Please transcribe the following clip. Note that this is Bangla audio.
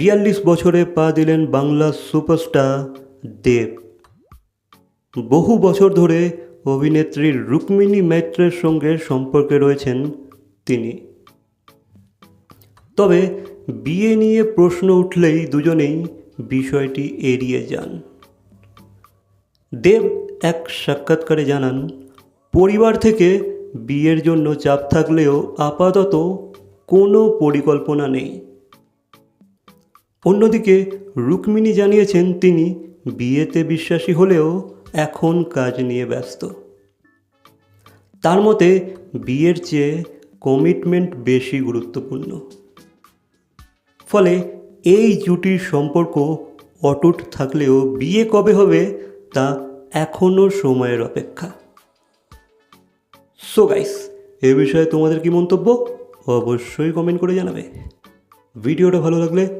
বিয়াল্লিশ বছরে পা দিলেন বাংলা সুপারস্টার দেব। বহু বছর ধরে অভিনেত্রী রুক্মিণী মৈত্রের সঙ্গে সম্পর্কে রয়েছেন তিনি। তবে বিয়ে নিয়ে প্রশ্ন উঠলেই দুজনেই বিষয়টি এড়িয়ে যান। দেব এক সাক্ষাৎকারে জানান, পরিবার থেকে বিয়ের জন্য চাপ থাকলেও আপাতত কোনো পরিকল্পনা নেই। অন্যদিকে রুক্মিণী জানিয়েছেন তিনি বিয়েতে বিশ্বাসী হলেও এখন কাজ নিয়ে ব্যস্ত। তার মতে, বিয়ের চেয়ে কমিটমেন্ট বেশি গুরুত্বপূর্ণ। ফলে এই জুটির সম্পর্ক অটুট থাকলেও বিয়ে কবে হবে তা এখনও সময়ের অপেক্ষা। সো গাইস এ বিষয়ে তোমাদের কি মন্তব্য? অবশ্যই কমেন্ট করে জানাবে। ভিডিওটা ভালো লাগলে